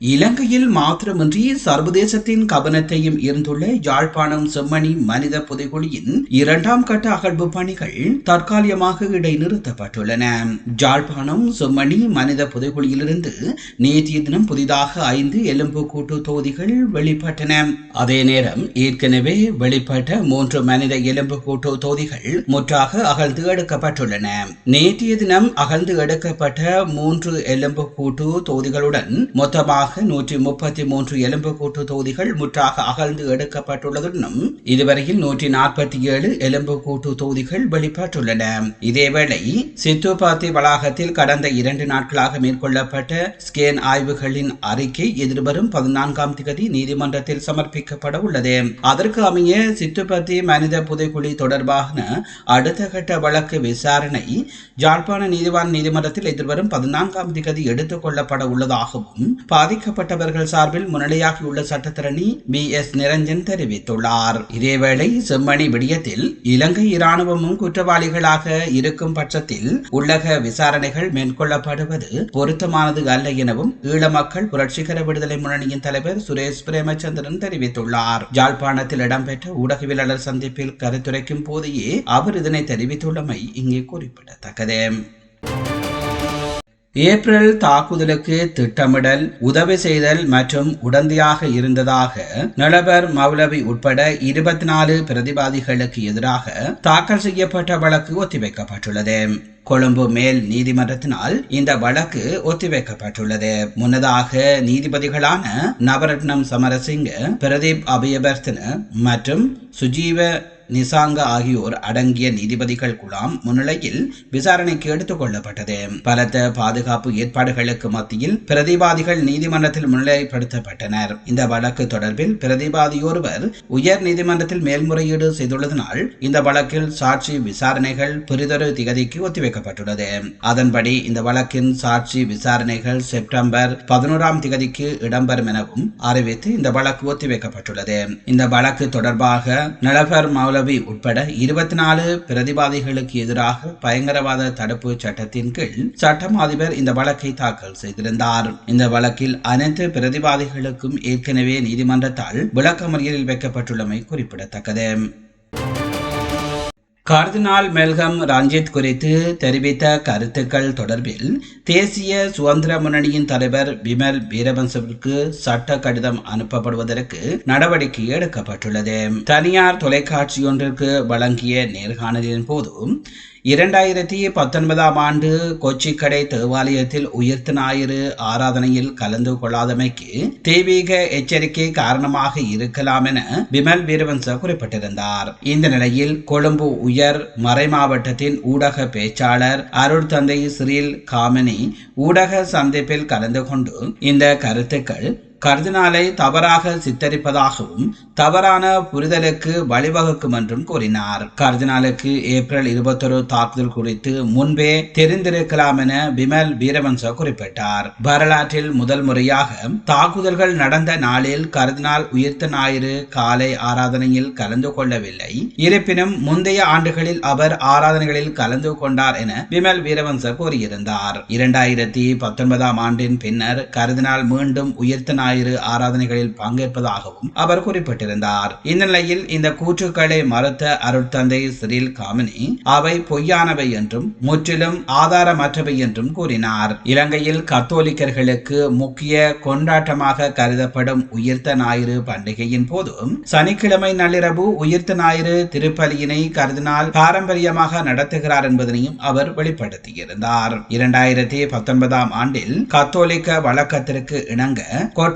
இலங்கையில் மாத்திரமின்றி சர்வதேசத்தின் கவனத்தையும் ஈர்ந்துள்ள யாழ்ப்பாணம் செம்மணி மனித புதைகுழியின் இரண்டாம் கட்ட அகழ்வு பணிகள் தற்காலிகமாக இடைநிறுத்தப்பட்டுள்ளன. யாழ்ப்பாணம் செம்மணி மனித புதைகுழியிலிருந்து நேற்றைய தினம் புதிதாக ஐந்து எலும்பு கூட்டு தொகுதிகள் வெளிப்பட்டன. அதே நேரம் ஏற்கனவே வெளிப்பட்ட மூன்று மனித எலும்பு கூட்டு தொகுதிகள் முற்றாக அகழ்ந்து எடுக்கப்பட்டுள்ளன. நேற்றைய தினம் அகழ்ந்து எடுக்கப்பட்ட மூன்று எலும்பு கூட்டு தொகுதிகளுடன் மொத்தமாக நூற்றி முப்பத்தி மூன்று எலும்புக்கூட்டு தொகுதிகள் முற்றாக அகழ்ந்து எடுக்கப்பட்டுள்ளதுடனும் இதுவரையில் நூற்றி நாற்பத்தி ஏழு எலும்பு கூட்டு தொகுதிகள் வெளிப்பட்டுள்ளன. இதேவேளை சித்துப்பாத்தி வளாகத்தில் கடந்த இரண்டு நாட்களாக மேற்கொள்ளப்பட்ட ஸ்கேன் ஆய்வுகளின் அறிக்கை எதிர்வரும் பதினான்காம் திகதி நீதிமன்றத்தில் சமர்ப்பிக்கப்பட உள்ளது. அதற்கு அமைய சித்துப்பத்தி மனித புதைக்குழி தொடர்பான அடுத்த கட்ட வழக்கு விசாரணை யாழ்ப்பாண நீதிவான் நீதிமன்றத்தில் எதிர்வரும் பதினான்காம் திகதி எடுத்துக் கொள்ளப்பட உள்ளதாகவும் பாதி பாதிக்கப்பட்டவர்கள் சார்பில் முன்னிலையாகியுள்ள சட்டத்திரணி பி எஸ் நிரஞ்சன் தெரிவித்துள்ளார். இதேவேளை செம்மணி விடயத்தில் இலங்கை இராணுவமும் குற்றவாளிகளாக இருக்கும் பட்சத்தில் உள்ளக விசாரணைகள் மேற்கொள்ளப்படுவது பொருத்தமானது அல்ல எனவும் ஈழ மக்கள் புரட்சிகர விடுதலை முன்னணியின் தலைவர் சுரேஷ் பிரேமச்சந்திரன் தெரிவித்துள்ளார். யாழ்ப்பாணத்தில் இடம்பெற்ற ஊடகவியலாளர் சந்திப்பில் கருத்துரைக்கும் போதையே அவர் இதனை தெரிவித்துள்ளமை இங்கே குறிப்பிடத்தக்கது. ஏப்ரல் தாக்குதலுக்கு திட்டமிடல் உதவி செய்தல் மற்றும் உடந்தையாக இருந்ததாக நிலபர் மௌலவி உட்பட இருபத்தி நாலு பிரதிவாதிகளுக்கு எதிராக தாக்கல் செய்யப்பட்ட வழக்கு ஒத்திவைக்கப்பட்டுள்ளது. கொழும்பு மேல் நீதிமன்றத்தினால் இந்த வழக்கு ஒத்திவைக்கப்பட்டுள்ளது. முன்னதாக நீதிபதிகளான நவரத்னம் சமரசிங்க பிரதீப் அபயவர்த்தன மற்றும் சுஜீவ நிசாங்க ஆகியோர் அடங்கிய நீதிபதிகள் குழாம் முன்னிலையில் விசாரணைக்கு எடுத்துக் கொள்ளப்பட்டது. பலத்த பாதுகாப்பு ஏற்பாடுகளுக்கு மத்தியில் பிரதிவாதிகள் நீதிமன்றத்தில் முன்னிலைப்படுத்தப்பட்டனர். இந்த வழக்கு தொடர்பில் பிரதிவாதியொருவர் உயர் நீதிமன்றத்தில் மேல்முறையீடு செய்துள்ளதனால் இந்த வழக்கில் சாட்சி விசாரணைகள் பெரிதொரு திகதிக்கு ஒத்திவைக்கப்பட்டுள்ளது. அதன்படி இந்த வழக்கின் சாட்சி விசாரணைகள் செப்டம்பர் பதினோராம் திகதிக்கு இடம்பெறும் எனவும் அறிவித்து இந்த வழக்கு ஒத்திவைக்கப்பட்டுள்ளது. இந்த வழக்கு தொடர்பாக நிலபர் மௌல மௌலவி உட்பட இருபத்தி நாலு பிரதிவாதிகளுக்கு எதிராக பயங்கரவாத தடுப்பு சட்டத்தின் கீழ் சட்டம் அதிபர் இந்த வழக்கை தாக்கல் செய்திருந்தார். இந்த வழக்கில் அனைத்து பிரதிவாதிகளுக்கும் ஏற்கனவே நீதிமன்றத்தால் விளக்கமறியலில் வைக்கப்பட்டுள்ளமை குறிப்பிடத்தக்கது. கார்தினால் மெல்கம் ரஞ்சித் குறித்து தெரிவித்த கருத்துக்கள் தொடர்பில் தேசிய சுதந்திர முன்னணியின் தலைவர் விமல் வீரவன்சவிற்கு சட்ட கடிதம் அனுப்பப்படுவதற்கு நடவடிக்கை எடுக்கப்பட்டுள்ளது. தனியார் தொலைக்காட்சியொன்றிற்கு வழங்கிய நேர்காணலின் போது இரண்டாயிரத்தி பத்தொன்பதாம் ஆண்டு கொச்சிக்கடை தேவாலயத்தில் உயிர்த்த ஞாயிறு ஆராதனையில் கலந்து கொள்ளாதமைக்கு தெய்வீக எச்சரிக்கை காரணமாக இருக்கலாம் என விமல் வீரவன்ச குறிப்பிட்டிருந்தார். இந்த நிலையில் கொழும்பு உயர் மறைமாவட்டத்தின் ஊடக பேச்சாளர் அருள் தந்தை சிறில் காமினி ஊடக சந்திப்பில் கலந்து கொண்டு இந்த கருத்துக்கள் கர்தினாலை தவறாக சித்தரிப்பதாகவும் தவறான புரிதலுக்கு வழிவகுக்கும் என்றும் கூறினார். கர்தினாலுக்கு ஏப்ரல் இருபத்தொரு தாக்குதல் குறித்து முன்பே தெரிந்திருக்கலாம் என விமல் வீரவன்ச குறிப்பிட்டார். வரலாற்றில் முதல் முறையாக தாக்குதல்கள் நடந்த நாளில் கர்தினால் உயிர்த்த ஞாயிறு காலை ஆராதனையில் கலந்து கொள்ளவில்லை. இருப்பினும் முந்தைய ஆண்டுகளில் அவர் ஆராதனைகளில் கலந்து கொண்டார் என விமல் வீரவன்ச கூறியிருந்தார். இரண்டாயிரத்தி பத்தொன்பதாம் ஆண்டின் பின்னர் கர்தினால் மீண்டும் உயிர்த்த ஞாயிறு ஆராதனைகளில் பங்கேற்பதாகவும் அவர் குறிப்பிட்டிருந்தார். இந்த நிலையில் இந்த கூற்றுக்களை மறுத்த அருட்தந்தை சிறில் காமினி அவை பொய்யானவை என்றும் முற்றிலும் ஆதாரமற்றவை என்றும் கூறினார். இலங்கையில் கத்தோலிக்கர்களுக்கு முக்கிய கொண்டாட்டமாக கருதப்படும் உயிர்த்த ஞாயிறு பண்டிகையின் போதும் சனிக்கிழமை நள்ளிரவு உயிர்த்த ஞாயிறு திருப்பலியினை கருதினால் பாரம்பரியமாக நடத்துகிறார் என்பதனையும் அவர் வெளிப்படுத்தியிருந்தார். இரண்டாயிரத்தி பத்தொன்பதாம் ஆண்டில் கத்தோலிக்க வழக்கத்திற்கு இணங்க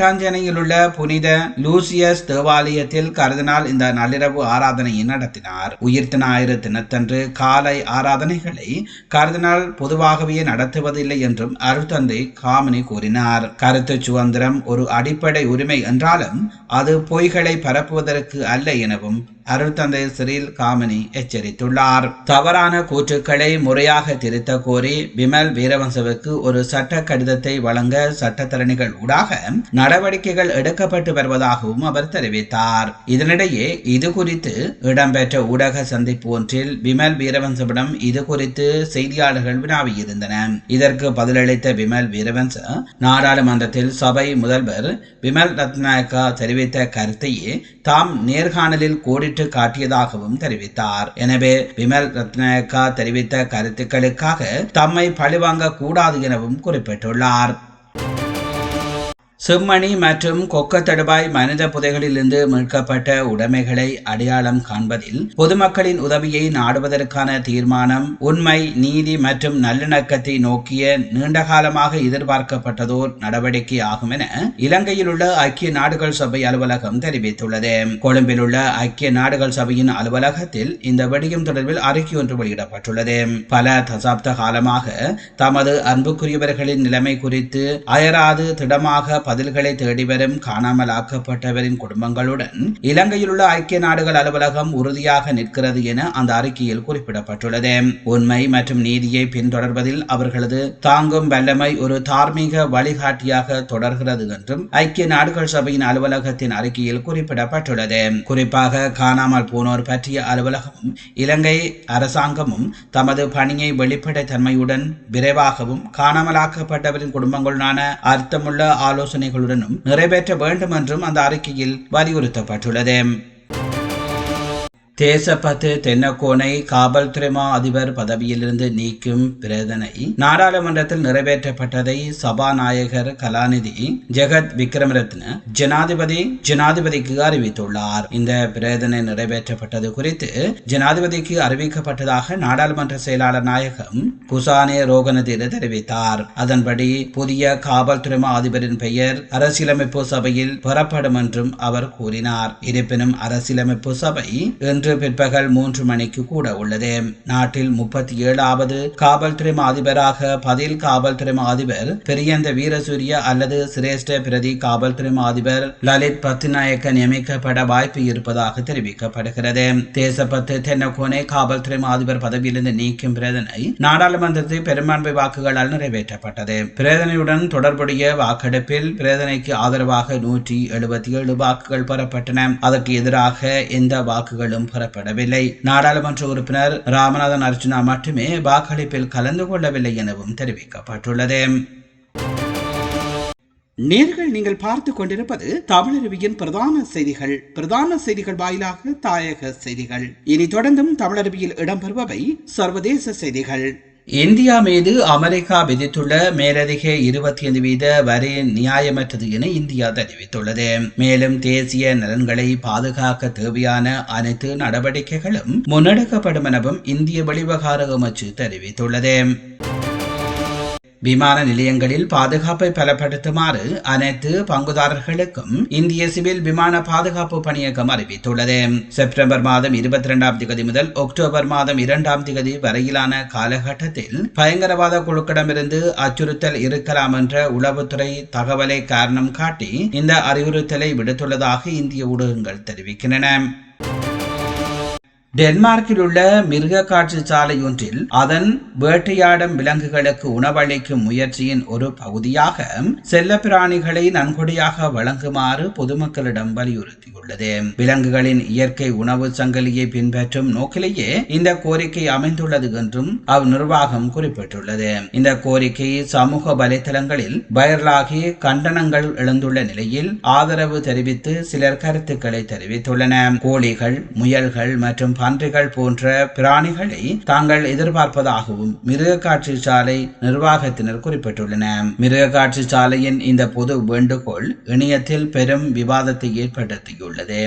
கோட்டாஞ்சனையில் உள்ள புனித லூசியஸ் தேவாலயத்தில் கருதினால் இந்த நள்ளிரவு ஆராதனையை நடத்தினார். உயிர்த்த ஞாயிறு தினத்தன்று காலை ஆராதனைகளை கருதினால் பொதுவாகவே நடத்துவதில்லை என்றும் அருள்தந்தை காமினி கூறினார். கருத்து சுதந்திரம் ஒரு அடிப்படை உரிமை என்றாலும் அது பொய்களை பரப்புவதற்கு அல்ல எனவும் அருட்தந்தை சிறில் காமினி எச்சரித்துள்ளார். தவறான கூற்றுக்களை முறையாக திருத்த கோரி விமல் வீரவன்சவுக்கு ஒரு சட்ட கடிதத்தை வழங்க சட்டத்தரணிகள் ஊடாக நடவடிக்கைகள் எடுக்கப்பட்டு வருவதாகவும் அவர் தெரிவித்தார். இதனிடையே இது குறித்து இடம்பெற்ற ஊடக சந்திப்பு ஒன்றில் விமல் வீரவன்சவிடம் இது குறித்து செய்தியாளர்கள் வினாவியிருந்தன. இதற்கு பதிலளித்த விமல் வீரவன்ச நாடாளுமன்றத்தில் சபை முதல்வர் விமல் ரத்நாயக்கா தெரிவித்த கருத்தையே தாம் நேர்காணலில் கோடிட்டு காட்டியதாகவும் தெரிவித்தார். எனவே விமல் ரத்னயக்கா தெரிவித்த கருத்துக்களுக்காக தம்மை பழிவாங்க கூடாது எனவும் குறிப்பிட்டுள்ளார். செம்மணி மற்றும் கொக்க தடுவாய் மனித புதைகளிலிருந்து மீட்கப்பட்ட உடைமைகளை அடையாளம் காண்பதில் பொதுமக்களின் உதவியை நாடுவதற்கான தீர்மானம் உண்மை நீதி மற்றும் நல்லிணக்கத்தை நோக்கிய நீண்டகாலமாக எதிர்பார்க்கப்பட்டதோர் நடவடிக்கை ஆகும் என இலங்கையில் உள்ள ஐக்கிய நாடுகள் சபை அலுவலகம் தெரிவித்துள்ளது. கொழும்பில் உள்ள ஐக்கிய நாடுகள் சபையின் அலுவலகத்தில் இந்த விடயம் தொடர்பில் அறிக்கை ஒன்று வெளியிடப்பட்டுள்ளது. பல தசாப்த காலமாக தமது அன்புக்குரியவர்களின் நிலைமை குறித்து அயராது திடமாக பதில்களை தேடி வரும் காணாமல் ஆக்கப்பட்டவரின் குடும்பங்களுடன் இலங்கையில் உள்ள ஐக்கிய நாடுகள் அலுவலகம் உறுதியாக நிற்கிறது என அந்த அறிக்கையில் குறிப்பிடப்பட்டுள்ளது. உண்மை மற்றும் நீதியை பின்தொடர்வதில் அவர்களது தாங்கும் வல்லமை ஒரு தார்மீக வழிகாட்டியாக தொடர்கிறது என்றும் ஐக்கிய நாடுகள் சபையின் அலுவலகத்தின் அறிக்கையில் குறிப்பிடப்பட்டுள்ளது. குறிப்பாக காணாமல் போனோர் பற்றிய அலுவலகமும் இலங்கை அரசாங்கமும் தமது பணியை வெளிப்படைத்தன்மையுடன் விரைவாகவும் காணாமலாக்கப்பட்டவரின் குடும்பங்களுடனான அர்த்தமுள்ள ஆலோசனை ஆலோசனைகளுடனும் நிறைவேற்ற வேண்டும் என்றும் அந்த அறிக்கையில் வலியுறுத்தப்பட்டுள்ளது. தேசப்பத்து தென்னக்கோனை காவல்துறை மா அதிபர் பதவியிலிருந்து நீக்கும் பிரேதனை நாடாளுமன்றத்தில் நிறைவேற்றப்பட்டதை சபாநாயகர் கலாநிதி ஜெகத் விக்ரமரத்ன ஜனாதிபதி ஜனாதிபதிக்கு அறிவித்துள்ளார். இந்த பிரேதனை நிறைவேற்றப்பட்டது குறித்து ஜனாதிபதிக்கு அறிவிக்கப்பட்டதாக நாடாளுமன்ற செயலாளர் நாயகம் குசானே ரோகனதீர தெரிவித்தார். அதன்படி புதிய காவல்துறை மா அதிபரின் பெயர் அரசியலமைப்பு சபையில் பெறப்படும் என்றும் அவர் கூறினார். இருப்பினும் அரசியலமைப்பு சபை இன்று இன்று பிற்பகல் மூன்று மணிக்கு கூட உள்ளது. நாட்டில் முப்பத்தி ஏழாவது காவல்துறை அதிபராக பதில் காவல்துறை அதிபர் பெரியந்த வீரசூரிய அல்லது சிரேஷ்ட பிரதி காவல்துறை அதிபர் லலித் பத்நாயக்க நியமிக்கப்பட வாய்ப்பு இருப்பதாக தெரிவிக்கப்படுகிறது. தேசப்பத்து தென்னகோனே காவல்துறை அதிபர் பதவியிலிருந்து நீக்கும் பிரதனை நாடாளுமன்றத்தில் பெரும்பான்மை வாக்குகளால் நிறைவேற்றப்பட்டது. பிரேதனையுடன் தொடர்புடைய வாக்கெடுப்பில் பிரேதனைக்கு ஆதரவாக நூற்றி எழுபத்தி ஏழு வாக்குகள் பெறப்பட்டன. அதற்கு எதிராக எந்த வாக்குகளும் பெறப்படவில்லை. நாடாளுமன்ற உறுப்பினர் ராமநாதன் அர்ஜுனா மட்டுமே வாக்களிப்பில் கலந்து கொள்ளவில்லை எனவும் தெரிவிக்கப்பட்டுள்ளது. நேர்கள் நீங்கள் பார்த்து கொண்டிருப்பது தமிழருவியின் பிரதான செய்திகள். பிரதான செய்திகள் வாயிலாக தாயக செய்திகள். இனி தொடர்ந்தும் தமிழருவியில் இடம்பெறுபவை சர்வதேச செய்திகள். இந்தியா மீது அமெரிக்கா விதித்துள்ள மேலதிக இருபத்தி ஐந்து வீத வரி நியாயமற்றது என இந்தியா தெரிவித்துள்ளது. மேலும் தேசிய நலன்களை பாதுகாக்க தேவையான அனைத்து நடவடிக்கைகளும் முன்னெடுக்கப்படும் எனவும் இந்திய வெளிவகார அமைச்சு தெரிவித்துள்ளது. விமான நிலையங்களில் பாதுகாப்பை பலப்படுத்துமாறு அனைத்து பங்குதாரர்களுக்கும் இந்திய சிவில் விமான பாதுகாப்பு பணியகம் அறிவித்துள்ளது. செப்டம்பர் மாதம் இருபத்தி இரண்டாம் திகதி முதல் அக்டோபர் மாதம் இரண்டாம் திகதி வரையிலான காலகட்டத்தில் பயங்கரவாத குழுக்களிடமிருந்து அச்சுறுத்தல் இருக்கலாம் என்ற உளவுத்துறை தகவலை காரணம் காட்டி இந்த அறிவுறுத்தலை விடுத்துள்ளதாக இந்திய ஊடகங்கள் தெரிவிக்கின்றன. டென்மார்க்கில் உள்ள மிருக காட்சி சாலை ஒன்றில் அதன் வேட்டையாடும் விலங்குகளுக்கு உணவளிக்கும் முயற்சியின் ஒரு பகுதியாக செல்ல பிராணிகளை நன்கொடையாக வழங்குமாறு பொதுமக்களிடம் வலியுறுத்தியுள்ளது. விலங்குகளின் இயற்கை உணவு சங்கிலியை பின்பற்றும் நோக்கிலேயே இந்த கோரிக்கை அமைந்துள்ளது என்றும் அவ் நிர்வாகம் குறிப்பிட்டுள்ளது. இந்த கோரிக்கை சமூக வலைதளங்களில் வைரலாகி கண்டனங்கள் எழுந்துள்ள நிலையில் ஆதரவு தெரிவித்து சிலர் கருத்துக்களை தெரிவித்துள்ளன கோழிகள் முயல்கள் மற்றும் பன்றிகள் போன்ற பிராணிகளை தாங்கள் எதிர்பார்ப்பதாகவும் மிருக காட்சி சாலை நிர்வாகத்தினர் குறிப்பிட்டுள்ளன. மிருக காட்சி சாலையின் இந்த பொது வேண்டுகோள் இணையத்தில் பெரும் விவாதத்தை ஏற்படுத்தியுள்ளது.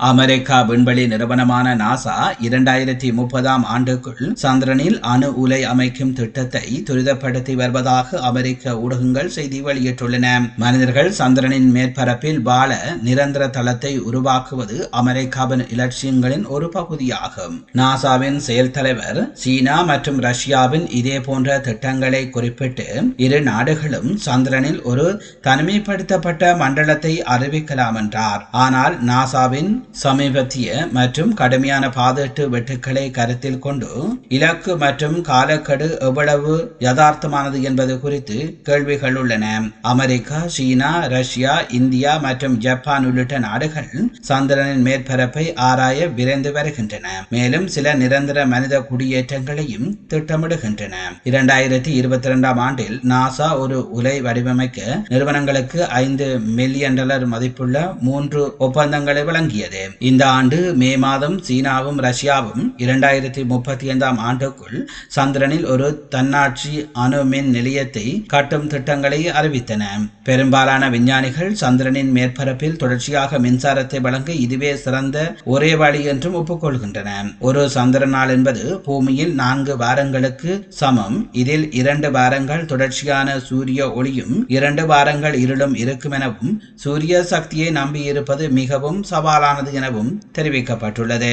அமெரிக்கா விண்வெளி நிறுவனமான நாசா இரண்டாயிரத்தி முப்பதாம் ஆண்டுக்குள் சந்திரனில் அணு உலை அமைக்கும் திட்டத்தை துரிதப்படுத்தி வருவதாக அமெரிக்க ஊடகங்கள் செய்தி வெளியிட்டுள்ளன. மனிதர்கள் சந்திரனின் மேற்பரப்பில் வாழ நிரந்தர தளத்தை உருவாக்குவது அமெரிக்காவின் இலட்சியங்களின் ஒரு பகுதியாகும். நாசாவின் செயல் தலைவர் சீனா மற்றும் ரஷ்யாவின் இதே போன்ற திட்டங்களை குறிப்பிட்டு இரு நாடுகளும் சந்திரனில் ஒரு தனிமைப்படுத்தப்பட்ட மண்டலத்தை அறிவிக்கலாம் என்றார் ஆனால் நாசாவின் சமீபத்திய மற்றும் கடுமையான பாதட்டு வெட்டுக்களை கருத்தில் கொண்டு இலக்கு மற்றும் காலக்கெடு எவ்வளவு யதார்த்தமானது என்பது குறித்து கேள்விகள் உள்ளன. அமெரிக்கா சீனா ரஷ்யா இந்தியா மற்றும் ஜப்பான் உள்ளிட்ட நாடுகள் சந்திரனின் மேற்பரப்பை ஆராய விரைந்து வருகின்றன. மேலும் சில நிரந்தர மனித குடியேற்றங்களையும் திட்டமிடுகின்றன. இரண்டாயிரத்தி இருபத்தி இரண்டாம் ஆண்டில் நாசா ஒரு உலை வடிவமைக்க நிறுவனங்களுக்கு ஐந்து மில்லியன் டாலர் மதிப்புள்ள மூன்று ஒப்பந்தங்களை வழங்கியது. இந்த ஆண்டு மே மாதம் சீனாவும் ரஷ்யாவும் இரண்டாயிரத்தி முப்பத்தி ஐந்தாம் ஆண்டுக்குள் சந்திரனில் ஒரு தன்னாட்சி அணு மின் நிலையத்தை கட்டும் திட்டங்களை அறிவித்தன. பெரும்பாலான விஞ்ஞானிகள் சந்திரனின் மேற்பரப்பில் தொடர்ச்சியாக மின்சாரத்தை வழங்க இதுவே சிறந்த ஒரே வழி என்றும் ஒப்புக்கொள்கின்றன. ஒரு சந்திர நாள் என்பது பூமியில் நான்கு வாரங்களுக்கு சமம். இதில் இரண்டு வாரங்கள் தொடர்ச்சியான சூரிய ஒளியும் இரண்டு வாரங்கள் இருளும் இருக்கும் எனவும் சூரிய சக்தியை நம்பியிருப்பது மிகவும் சவாலானது எனவும் தெரிவிக்கப்பட்டுள்ளது.